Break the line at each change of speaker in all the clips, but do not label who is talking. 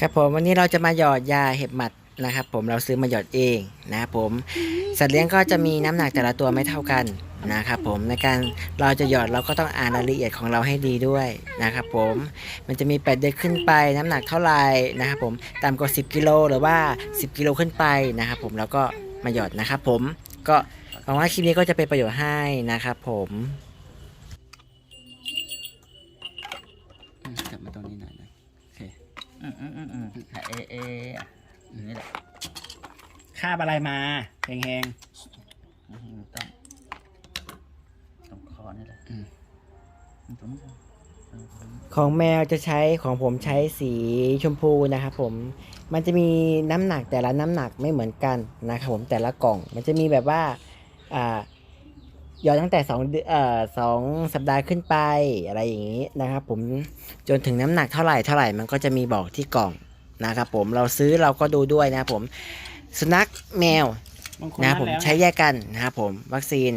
ครับผมวันนี้เราจะมาหยอดยาเห็บหมัดนะครับผมเราซื้อมาหยอดเองนะครับผมสัตว์เลี้ยงก็จะมีน้ำหนักแต่ละตัวไม่เท่ากันนะครับผมในการเราจะหยอดเราก็ต้องอ่านรายละเอียดของเราให้ดีด้วยนะครับผมมันจะมี8เดือนขึ้นไปน้ำหนักเท่าไหร่นะครับผมต่ำกว่า 10กิโลหรือว่า 10กิโลขึ้นไปนะครับผมแล้วก็มาหยอดนะครับผมก็หวังว่าคลิปนี้ก็จะเป็นประโยชน์ให้นะครับผม
อืมจับมาตรงนี้หน่อยนะโอเค อืมอืมอืมอืมค่ะเอเออะอันนี่แหละ
คาบอะไรมาเฮง
อืมต้องตรงคอนี่แหละ
อืม
ตรงนี้ก่อนเออตรงนี้
ของแมวจะใช้ของผมใช้สีชมพูนะครับผมมันจะมีน้ำหนักแต่ละน้ำหนักไม่เหมือนกันนะครับผมแต่ละกล่อง มันจะมีแบบว่าอ่าห ยอดตั้งแต่2เดือนเอ่อสองสัปดาห์ขึ้นไปอะไรอย่างนี้นะครับ ผมจนถึงน้ำหนักเท่าไหร่เท่าไหร่มันก็จะมีบอกที่กล่องนะครับผมเราซื้อเราก็ดูด้วยนะครับผมสุนัขแมว
ๆบางคน
นะครับผม
แล้ว
ใช้แยกกันนะครับผมวัคซีน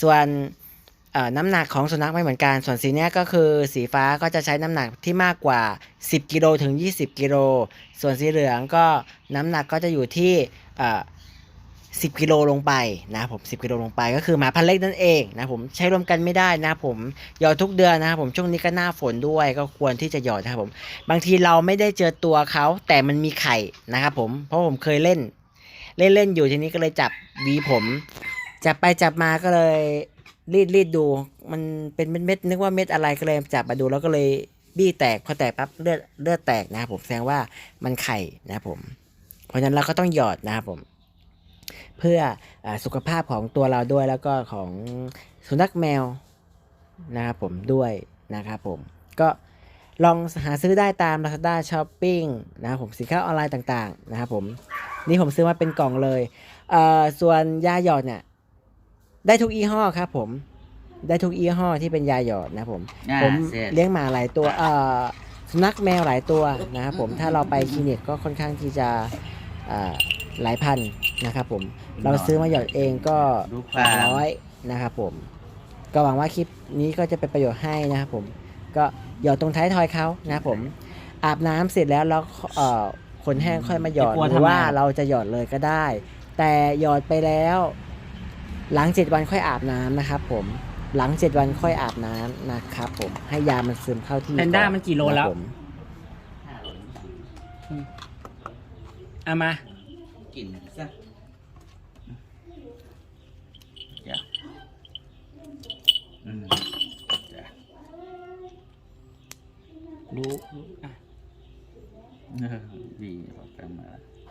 ส่วนเอ่อน้ำหนักของสุนัขไม่เหมือนกัน ส่วนสีเนี้ยก็คือสีฟ้าก็จะใช้น้ำหนักที่มากกว่า 10 กิโลถึง 20 กิโล ส่วนสีเหลืองก็น้ำหนักก็จะอยู่ที่เอ่อ 10 กิโลลงไปนะผม 10 กิโลลงไปก็คือหมาพันเล็กนั่นเองนะผมใช้รวมกันไม่ได้นะผมหยอดทุกเดือนนะครับผมช่วงนี้ก็หน้าฝนด้วยก็ควรที่จะหยอดนะครับผม บางทีเราไม่ได้เจอตัวเขาแต่มันมีไข่นะครับผมเพราะผมเคยเล่น เล่นเล่นอยู่ทีนี้ก็เลยจับวีผมจับไปจับมาก็เลยรีดรีดดู มันเป็นเม็ดๆนึกว่าเม็ดอะไรก็เลยจับมาดูแล้วก็เลยบี้แตกพอแตกปั๊บเลือดเลือดแตกนะครับผมแสดงว่ามันไข่นะครับผม เพราะฉะนั้นเราก็ต้องหยอดนะครับผม เพื่ออาสุขภาพของตัวเราด้วยแล้วก็ของสุนัขแมวนะครับผมด้วยนะครับผมก็ลองหาซื้อได้ตาม Lazada Shopping นะครับผมสินค้าออนไลน์ต่างๆนะครับผมนี่ผมซื้อมาเป็นกล่องเลยเอ่อส่วนยาหยอดเนี่ยได้ทุกยี่ห้อครับผมได้ทุกยี่ห้อที่เป็นยาหยอดนะครับผม
อ่า
ผม
เสร็จ
เลี้ยงหมาหลายตัวเอ่อสุนัขแมวหลายตัวนะครับผมถ้าเราไปคลินิกก็ค่อนข้างที่จะอ่าหลายพัน นะครับผมเราซื้อมาหยอดเองก็
ดูค
หลั
วากม
ร้อยนะครับผม ก็หวังว่าคลิปนี้ก็จะเป็นประโยชน์ให้นะครับผม ก็หยอดตรงท้ายทอยเขานะครับผม อาบน้ำเสร็จแล้วแล้วเอ่อขนแห้งค่อยมาหยอด
จะกลัว
หรือว่า
ทำไม
เราจะหยอดเลยก็ได้ แต่หยอดไปแล้ว หลังเจ็ดวันค่อยอาบน้ำนะครับผมหลังเจ็ดวันค่อยอาบน้ำนะครับผมให้ยามันซึมเข้าที่
แพนด้า
ก่อ
มันกี่โลแล้ว
นะครับผม
เอามา
กลิ่นซะจ้ะอืมจ้ะ
รู้อะ
เออดีพอกันมา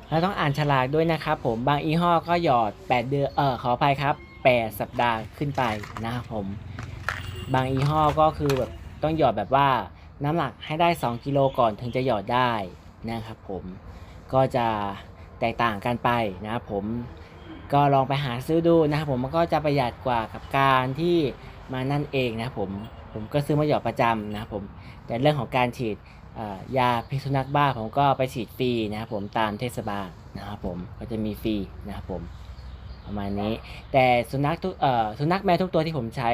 เราต้องอ่านฉลากด้วยนะครับผมบางยี่ห้อก็หยอด 8 เดือนเออขออภัยครับ8สัปดาห์ขึ้นไปนะครับผม บางยี่ห้อก็คือแบบต้องหยอดแบบว่าน้ำหนักให้ได้ 2 กิโลก่อนถึงจะหยอดได้นะครับผมก็จะแตกต่างกันไปนะครับผมก็ลองไปหาซื้อดูนะครับผมมันก็จะประหยัดกว่ากับการที่มานั่นเองนะครับผม ผมก็ซื้อมาหยอดประจำนะครับผมแต่เรื่องของการฉีดยาพิษสุนัขบ้าผมก็ไปฉีดฟรีนะครับผมตามเทศบาลนะครับผมก็จะมีฟรีนะครับผมประมาณนี้ แต่สุนัขทุกสุนัขแมวทุกตัวที่ผมใช้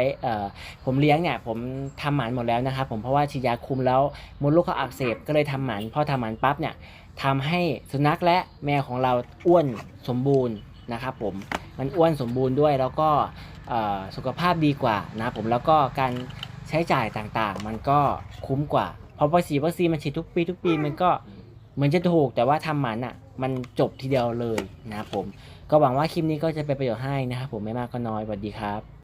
ผมเลี้ยงเนี่ยผมทำหมันหมดแล้วนะครับผมเพราะว่าฉีดยาคุมแล้วมดลูกเขาอักเสบก็เลยทำหมันพอทำหมันปั๊บเนี่ยทำให้สุนัขและแมวของเราอ้วนสมบูรณ์นะครับผมมันอ้วนสมบูรณ์ด้วยแล้วก็สุขภาพดีกว่านะครับผมแล้วก็การ ใช้จ่ายต่างๆ มันก็คุ้มกว่า เพราะวัคซีนวัคซีนมันฉีดทุกปีทุกปีมันก็เหมือนจะถูกแต่ว่าทำหมันอะ มันจบทีเดียวเลยนะครับผม ก็หวังว่าคลิปนี้ก็จะเป็นประโยชน์ให้นะครับผมไม่มากก็น้อยสวัสดีครับ